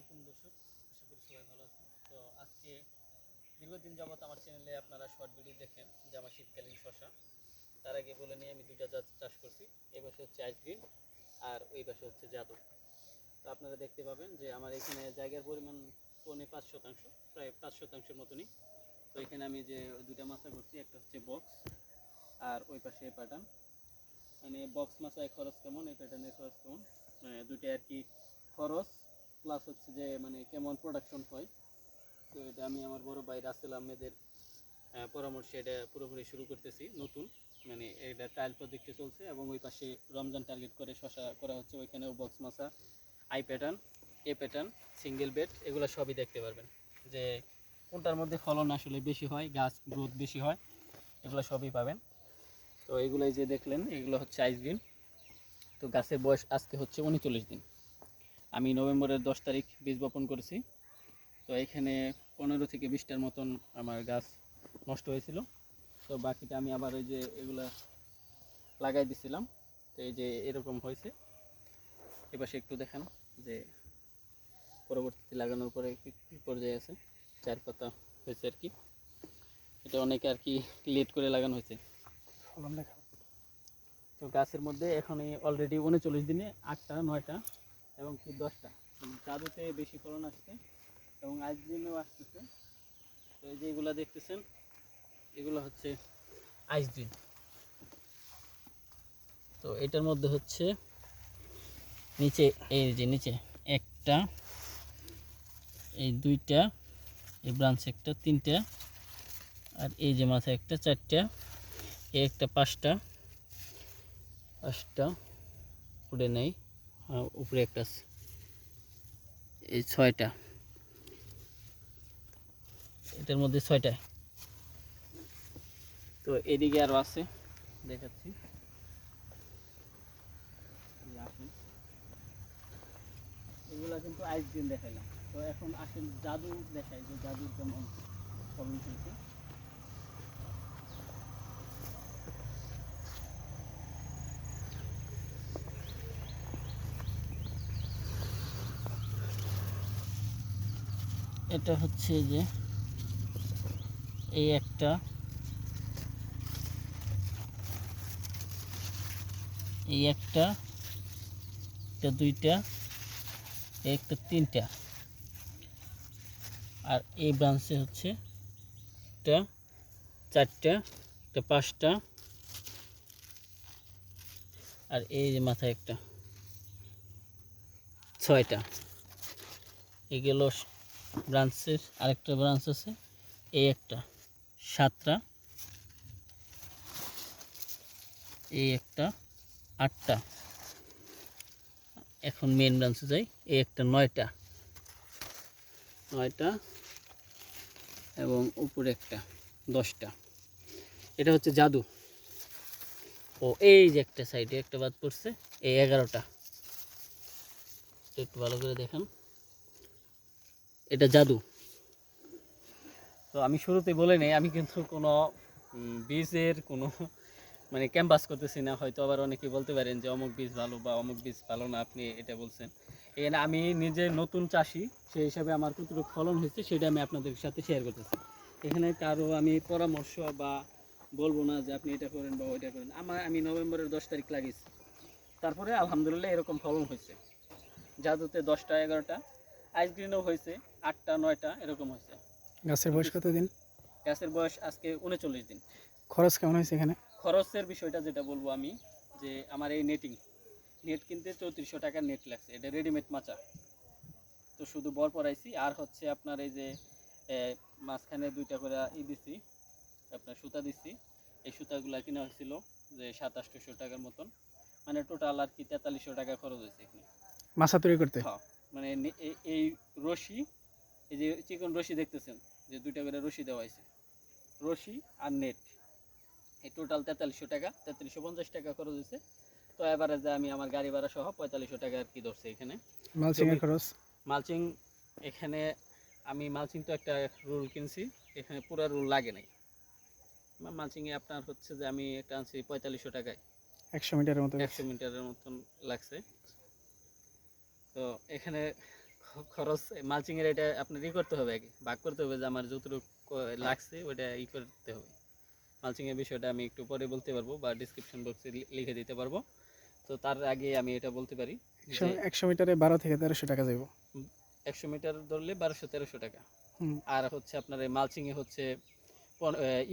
আলাইকুম দর্শক, আশা করি সবাই ভালো আছেন। তো আজকে দীর্ঘদিন যাবত আমার চ্যানেলে আপনারা শর্ট ভিডিও দেখেন, যে আমার শীতকালীন শশা। তার আগে বলে নিয়ে আমি দুইটা জাত চাষ করছি, এই পাশে হচ্ছে আইসগ্রিন আর ওই পাশে হচ্ছে জাদু। তো আপনারা দেখতে পাবেন যে আমার এখানে জায়গার পরিমাণ পৌনে পাঁচ শতাংশ, প্রায় পাঁচ শতাংশের মতনই। তো এখানে আমি যে দুইটা মাছা করছি, একটা হচ্ছে বক্স আর ওই পাশে প্যাটার্ন মানে বক্স মাছায় খরচ কেমন, এই প্যাটার্নের খরচ কেমন? মানে দুইটা আর কি খরচ। প্লাস হচ্ছে যে মানে কেমন প্রোডাকশন হয় তো এটা আমি আমার বড় ভাই রাসেল আহমেদের আহ, পরামর্শে এটা পুরোপুরি শুরু করতেছি নতুন মানে এটা ট্রায়াল প্রজেক্টে চলছে এবং ওই পাশে রমজান টার্গেট করে শশা করা হচ্ছে ওইখানেও বক্স মাছা I pattern A pattern single bed এগুলো সবই দেখতে পারবেন যে কোনটার মধ্যে ফলন আসলে বেশি হয় গাছ গ্রোথ বেশি হয় এগুলো সবই পাবেন। তো এগুলাই যে দেখলেন এগুলো হচ্ছে আইসগ্রিন তো গাছের বয়স আজকে হচ্ছে উনচল্লিশ দিন। আমি নভেম্বরের দশ তারিখ বীজ বপন করেছি। তো এখানে পনেরো থেকে বিশটার মতন আমার গাছ নষ্ট হয়েছিল। তো বাকিটা আমি আবার ওই যে এগুলা লাগাই দিছিলাম। তো এই যে এরকম হয়েছে। এপাশে একটু দেখান যে পরবর্তীতে লাগানোর পরে কি কি পর্যায়ে আছে। চার পাতা হয়েছে আর কি। এটা অনেকে আর কি লেট করে লাগানো হয়েছে। ফলন দেখা তো গাছের মধ্যে এখন অলরেডি উনচল্লিশ দিনে আটটা নয়টা এবং কি দশটা। জাদুতে বেশি ফলন আসছে এবং দিনেও আসতেছে। তো এই যে এগুলা দেখতেছেন, এগুলো হচ্ছে আইসডিন তো এটার মধ্যে হচ্ছে নিচে, এই যে নিচে একটা, এই দুইটা, এই ব্রাঞ্চ একটা, তিনটা, আর এই যে মাথায় একটা, চারটা, এই একটা পাঁচটা পাঁচটা নেই। হ্যাঁ উপরে একটা এই ছয়টা। এটার মধ্যে ছয়টা। তো এদিকে আরও আছে। দেখাচ্ছি। এগুলা কিন্তু আইসক্রিম দেখাইলাম তো এখন আসেন জাদু দেখাই যে জাদুর যেমন ফলন হয়েছে। এটা হচ্ছে যে এই একটা। এই একটা, এটা দুইটা একটা তিনটা। আর এই ব্রাঞ্চে হচ্ছে একটা, চারটা, একটা পাঁচটা, আর এই যে মাথায় একটা, ছয়টা। এগুলো ব্রাঞ্চের, আরেকটা ব্রাঞ্চ আছে। এই একটা, সাতটা। এই একটা, আটটা। এখন মেন ব্রাঞ্চে যাই, এই একটা, নয়টা। নয়টা এবং উপরে একটা, দশটা। এটা হচ্ছে জাদু। ও, এই যে একটা সাইডে একটা বাদ পড়ছে, এই এগারোটা। একটু ভালো করে দেখান। এটা জাদু। তো আমি শুরুতে বলে নেই, আমি কিন্তু কোনো বীজের কোনো মানে ক্যাম্পাস করতেছি না। হয়তো আবার অনেকে বলতে পারেন যে, অমুক বীজ ভালো বা অমুক বীজ ভালো না, আপনি এটা বলছেন। এখানে আমি নিজে নতুন চাষি, সেই হিসাবে আমার কতটুকু ফলন হয়েছে সেটা আমি আপনাদের সাথে শেয়ার করতেছি। এখানে কারও আমি পরামর্শ বা বলব না যে, আপনি এটা করেন বা ওইটা করেন। আমার, আমি নভেম্বরের দশ তারিখ লাগিয়েছি। তারপরে আলহামদুলিল্লাহ এরকম ফলন হয়েছে। জাদুতে দশটা, এগারোটা। আইসগ্রিনও হয়েছে আটটা নয়টা এরকম হয়েছে। গাছের বয়স কতদিন? গাছের বয়স আজকে উনচল্লিশ দিন। খরচ কেমন হয়েছে এখানে? খরচের বিষয়টা যেটা বলব আমি যে আমার এই নেটিং নেট কিনতে চৌত্রিশশো টাকার নেট লাগছে এটা রেডিমেড মাচা তো শুধু বর পরাইছি আর হচ্ছে আপনার এই যে মাঝখানে দুইটা করে ই দিছি আপনার সুতা দিছি এই সুতাগুলো কিনা হয়েছিল যে সাত আটশোশো টাকার মতন। মানে টোটাল আর কি তেতাল্লিশশো টাকা খরচ হয়েছে এখানে। মাছা তৈরি করতে? হ্যাঁ। মানে এই- রশি এই যে চিকন রশি দেখতেছেন যে দুইটা করে রশি দেওয়া হয়েছে। রশি আর নেট এই টোটাল তেতাল্লিশশো টাকা তেতাল্লিশশো পঞ্চাশ টাকা খরচ হয়েছে। তো এবারে যে আমি আমার গাড়ি ভাড়া সহ পঁয়তাল্লিশশো টাকা আর কি ধরছে এখানে। মালচিং এর খরচ? মালচিং এখানে আমি মালচিং তো একটা রুল কিনছি এখানে পুরো রুল লাগে নাই। মালচিংয়ে আপনার হচ্ছে যে আমি একটা আনছি পঁয়তাল্লিশশো টাকায়। একশো মিটারের মতো একশো মিটারের মতন লাগছে। তো এখানে খরচ মালচিং এর এটা আপনার ই করতে হবে ভাগ করতে হবে যে আমার যতটুকু লাগছে ওটা ই করতে হবে। মালচিং এর বিষয়টা আমি একটু পরে বলতে পারব বা ডিসক্রিপশন বক্সে লিখে দিতে পারব। তো তার আগে আমি এটা বলতে পারি একশো মিটারে বারো থেকে তেরোশো টাকা যাইব। একশো মিটার ধরলে বারোশো তেরোশো টাকা। হুম। আর হচ্ছে আপনার এই মালচিং এ হচ্ছে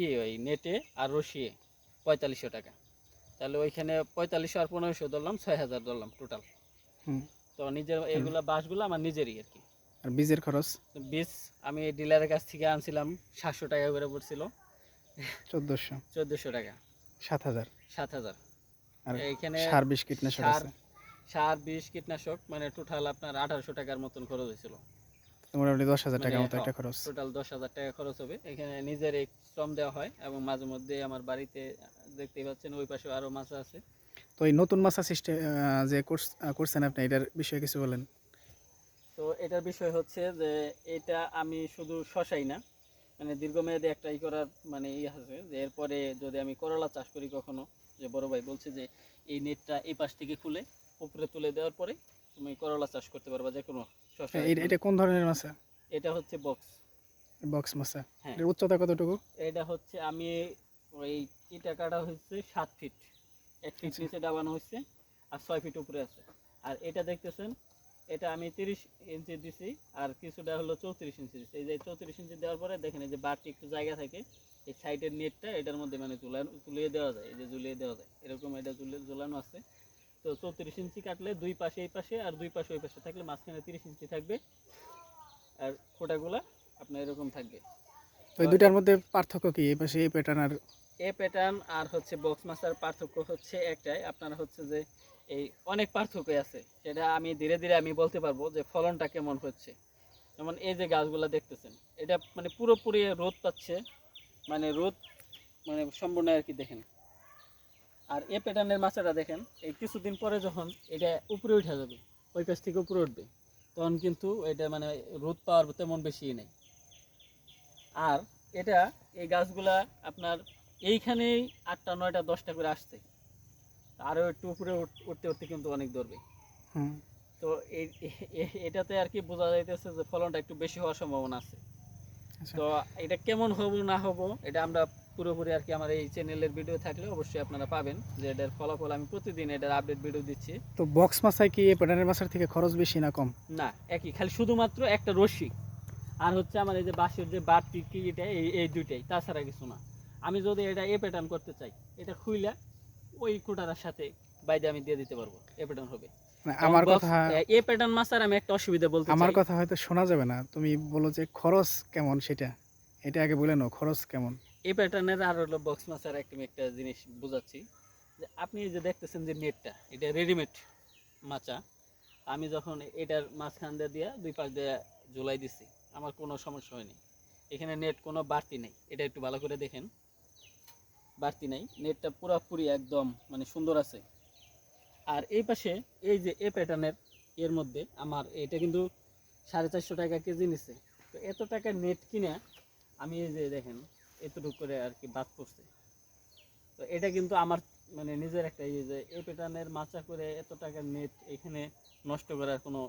ইয়ে ওই নেটে আর রশিয়ে পঁয়তাল্লিশশো টাকা। তাহলে ওইখানে পঁয়তাল্লিশশো আর পনেরোশো ধরলাম ছয় হাজার ধরলাম টোটাল তো নিজের এইগুলা বাসগুলো আমার নিজেরই আর কি। আর বীজের খরচ? বীজ আমি ডিলারের কাছ থেকে আনছিলাম সাতশো টাকা করে পড়ছিল। চোদ্দোশো। চোদ্দোশো টাকা। সাত হাজার? সাত হাজার। আর এইখানে সার বিষ কীটনাশক সার আছে? সার বিষ কীটনাশক মানে টোটাল আপনার আঠারোশো টাকার মতন খরচ হয়েছিল। মোটামুটি দশ হাজার টাকার মানে, মতো একটা খরচ। টোটাল দশ হাজার টাকা খরচ হবে। এখানে নিজের শ্রম দেওয়া হয় এবং মাঝে মধ্যে আমার বাড়িতে দেখতেই পাচ্ছেন ওই পাশে আরও মাছ আছে। তো এই নতুন মাছা সিস্টেম যে কোর্স করছেন আপনি এটার বিষয়ে কিছু বলেন। তো এটার বিষয় হচ্ছে যে এটা আমি শুধু শশাই না মানে দীর্ঘমেয়াদী একটা ই করার মানে ই আছে যে এরপরে যদি আমি করলা চাষ করি কখনো যে বড় ভাই বলছে যে এই নেটটা এই পাশ থেকে খুলে উপরে তুলে দেওয়ার পরে তুমি করলা চাষ করতে পারবা যে কোনো শশা এটা- এটা কোন ধরনের মাছা এটা হচ্ছে বক্স। বক্স মাছা হ্যাঁ। উচ্চতা কতটুকু? এটা হচ্ছে আমি ওই ইটা কাটা হচ্ছে সাত ফিট। এক ফিট। নিচে ডাবানো হচ্ছে আর ছয় ফিট উপরে আছে। আর এটা দেখতেছেন, এটা আমি তিরিশ ইঞ্চি দিছি আর কিছুটা হলো চৌত্রিশ ইঞ্চি দিছি। এই যে চৌত্রিশ ইঞ্চি দেওয়ার পরে দেখেন এই যে বাড়তি একটু জায়গা থাকে, এই সাইডের নেটটা এটার মধ্যে মানে ঝুলানো ঝুলিয়ে দেওয়া যায়, এই যে ঝুলিয়ে দেওয়া যায়। এরকম এটা ঝুলে ঝুলানো আছে। তো চৌত্রিশ ইঞ্চি কাটলে দুই পাশে এই পাশে আর দুই পাশে ওই পাশে থাকলে মাঝখানে তিরিশ ইঞ্চি থাকবে আর খোটাগুলা আপনার এরকম থাকবে। তো দুইটার মধ্যে পার্থক্য কি? এই পাশে এই প্যাটার্ন আর এ প্যাটার্ন আর হচ্ছে বক্স মাছার পার্থক্য হচ্ছে একটাই। আপনার হচ্ছে যে এই অনেক পার্থক্য আছে। সেটা আমি ধীরে ধীরে আমি বলতে পারব যে ফলনটা কেমন হচ্ছে। যেমন এই যে গাছগুলো দেখতেছেন, এটা মানে পুরোপুরি রোদ পাচ্ছে মানে রোদ মানে সম্পূর্ণ আর কি দেখেন। আর এ প্যাটার্নের মাছটা দেখেন, এই কিছুদিন পরে যখন এটা উপরে উঠে যাবে, ওই পাশ থেকে উপরে উঠবে, তখন কিন্তু এটা মানে রোদ পাওয়ার তেমন বেশি নেই। আর এটা এই গাছগুলা আপনার এইখানেই আটটা নয়টা দশটা করে আসছে। আরও একটু উপরে উঠতে উঠতে কিন্তু অনেক ধরবে তো এটাতে আর কি বোঝা যাইতেছে যে ফলনটা একটু বেশি হওয়ার সম্ভাবনা আছে। আচ্ছা। তো এটা কেমন হব না হব এটা আমরা পুরোপুরি আর কি আমার এই চ্যানেলের ভিডিও থাকলে অবশ্যই আপনারা পাবেন যে এটার ফলাফল আমি প্রতিদিন এটার আপডেট ভিডিও দিচ্ছি। তো বক্স মাছায় কি এই প্যাটার্নের মাছার থেকে খরচ বেশি না কম? না একই খালি শুধুমাত্র একটা রশ্মি আর হচ্ছে আমার এই যে বাঁশের যে বাড়তি কি এটা এই দুইটাই তাছাড়া কিছু না। আমি যদি এটা এ প্যাটার্ন করতে চাই এটা খুইলা ওই কোটার সাথে বাইরে আমি দিয়ে দিতে পারব এ প্যাটার্ন হবে। মানে আমার কথা এ প্যাটার্ন মাছার আমি একটা অসুবিধা বলতে আমার কথা হয়তো শোনা যাবে না। তুমি বলো যে খরচ কেমন সেটা? এটা আগে বলে নাও খরচ কেমন? এই প্যাটার্নের আর হলো বক্স মাছার একটা একটা জিনিস বোঝাচ্ছি। যে আপনি যে দেখতেছেন যে নেটটা এটা রেডিমেড মাচা। আমি যখন এটার মাঝখান দিয়ে দিয়া দুই পাশ দিয়ে ঝুলাই দিছি আমার কোনো সমস্যা হয়নি। এখানে নেট কোনো বাড়তি নেই। এটা একটু ভালো করে দেখেন। বাড়তি নেই নেটটা পুরোপুরি একদম মানে সুন্দর আছে। আর এই পাশে এই যে এ প্যাটার্নের এর মধ্যে আমার এটা কিন্তু সাড়ে চারশো টাকা কেজি নিছে। তো এত টাকার নেট কিনে আমি এই যে দেখেন এতটুকু করে আর কি বাদ পড়ছে। তো এটা কিন্তু আমার মানে নিজের একটা ইয়ে যে এই প্যাটার্নের মাচা করে এত টাকার নেট এখানে নষ্ট করার কোনো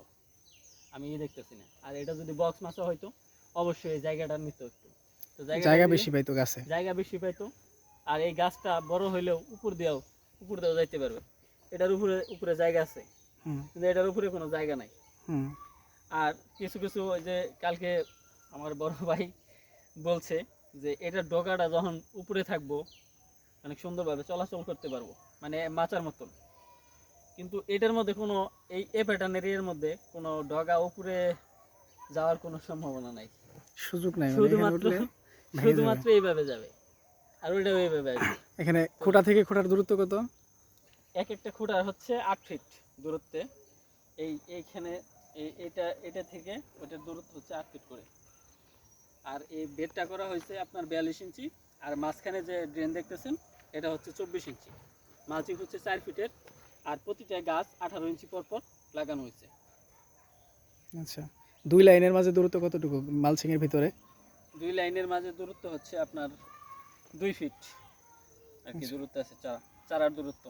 আমি ইয়ে দেখতেছি না। আর এটা যদি বক্স মাছা হয়তো অবশ্যই এই জায়গাটা নিত একটু। তো জায়গা বেশি পাইতো গাছে। জায়গা বেশি পাইতো। আর এই গাছটা বড় হইলেও উপর দিয়েও উপর দিয়েও যাইতে পারবে। এটার উপরে উপরে জায়গা আছে। কিন্তু এটার উপরে কোনো জায়গা নাই। আর কিছু কিছু ওই যে কালকে আমার বড় ভাই বলছে যে এটার ডগাটা যখন উপরে থাকব অনেক সুন্দরভাবে চলাচল করতে পারব। মানে মাচার মতন। কিন্তু এটার মধ্যে কোনো এই এ প্যাটার্নের এর মধ্যে কোনো ডগা উপরে যাওয়ার কোনো সম্ভাবনা নাই। সুযোগ নাই মানে শুধুমাত্র শুধুমাত্র এইভাবে যাবে। আর ওইটাও এইভাবে আসবে এখানে খোটা থেকে খোটার দূরত্ব কত? এক একটা খুঁটা হচ্ছে আট ফিট দূরত্বে। এই এইখানে এই এটা এটা থেকে ওটার দূরত্ব হচ্ছে আট ফিট করে। আর এই বেডটা করা হয়েছে আপনার বিয়াল্লিশ ইঞ্চি। আর মাঝখানে যে ড্রেন দেখতেছেন এটা হচ্ছে চব্বিশ ইঞ্চি। মালচিং হচ্ছে চার ফিটের। আর প্রতিটা গাছ আঠারো ইঞ্চি পর পর লাগানো হয়েছে। আচ্ছা দুই লাইনের মাঝে দূরত্ব কতটুকু মালসিং এর ভিতরে? দুই লাইনের মাঝে দূরত্ব হচ্ছে আপনার দুই ফিট আর কি আচ্ছা। দূরত্ব আছে চারা চারার দূরত্ব।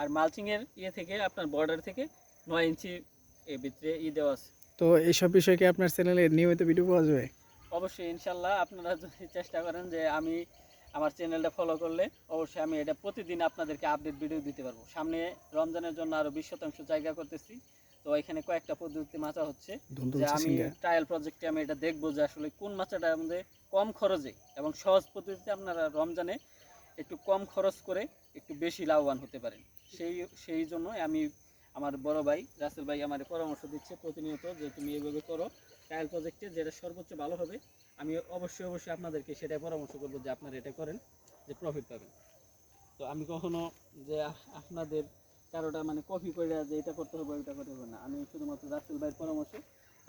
আর মালচিংয়ের ইয়ে থেকে আপনার বর্ডার থেকে নয় ইঞ্চি এর ভিতরে ই দেওয়া আছে। তো এইসব বিষয়ে কি আপনার চ্যানেলে নিয়মিত ভিডিও পাওয়া যাবে? অবশ্যই ইনশাল্লাহ। আপনারা যদি চেষ্টা করেন যে আমি আমার চ্যানেলটা ফলো করলে অবশ্যই আমি এটা প্রতিদিন আপনাদেরকে আপডেট ভিডিও দিতে পারব। সামনে রমজানের জন্য আরও বিশ শতাংশ জায়গা করতেছি। তো এখানে কয়েকটা পদ্ধতি মাচা হচ্ছে যে আমি ট্রায়াল প্রজেক্টে আমি এটা দেখব যে আসলে কোন মাচাটা আমাদের কম খরচে এবং সহজ পদ্ধতিতে আপনারা রমজানে একটু কম খরচ করে একটু বেশি লাভবান হতে পারেন। সেই সেই জন্য আমি আমার বড় ভাই, রাসেল ভাই আমার পরামর্শ দিচ্ছে প্রতিনিয়ত যে তুমি এইভাবে করো। ট্রায়াল প্রজেক্টে যেটা সর্বোচ্চ ভালো হবে, আমি অবশ্যই অবশ্যই আপনাদেরকে সেটাই পরামর্শ করব যে আপনারা এটা করেন, যে প্রফিট পাবেন। তো আমি কখনো যে আপনাদের কারোটা মানে কপি করে যে এটা করতে হবে, ওইটা করতে হবে না। আমি শুধুমাত্র রাসেল ভাইয়ের পরামর্শে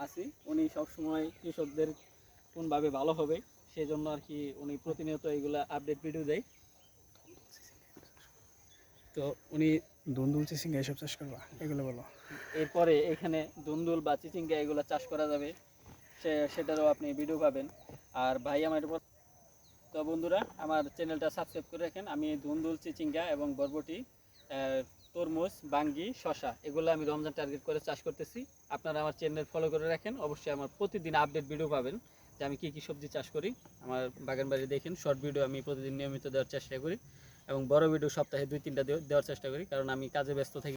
আছি। উনি সবসময় কৃষকদের কোনভাবে ভালো হবে সেই জন্য আর কি উনি প্রতিনিয়ত এইগুলা আপডেট ভিডিও দেয়। তো উনি ধুন্দুল চিচিঙ্গা এসব চাষ করবা? এগুলো বলো। এরপরে এখানে দুন্দুল বা চিচিঙ্গা এগুলো চাষ করা যাবে সে সেটারও আপনি ভিডিও পাবেন। আর ভাই আমার উপর তো বন্ধুরা আমার চ্যানেলটা সাবস্ক্রাইব করে রাখেন। আমি দুন্দুল চিচিঙ্গা এবং বরবটি তরমুজ বাঙ্গি শশা এগুলো আমি রমজান টার্গেট করে চাষ করতেছি। আপনারা আমার চ্যানেল ফলো করে রাখেন। অবশ্যই আমার প্রতিদিন আপডেট ভিডিও পাবেন। যে আমি কী কী সবজি চাষ করি, আমার বাগান বাড়ি দেখেন শর্ট ভিডিও আমি প্রতিদিন নিয়মিত দেওয়ার চেষ্টা করি এবং বড় ভিডিও সপ্তাহে দুই, তিনটা দেওয়ার চেষ্টা করি, কারণ আমি কাজে ব্যস্ত থাকি।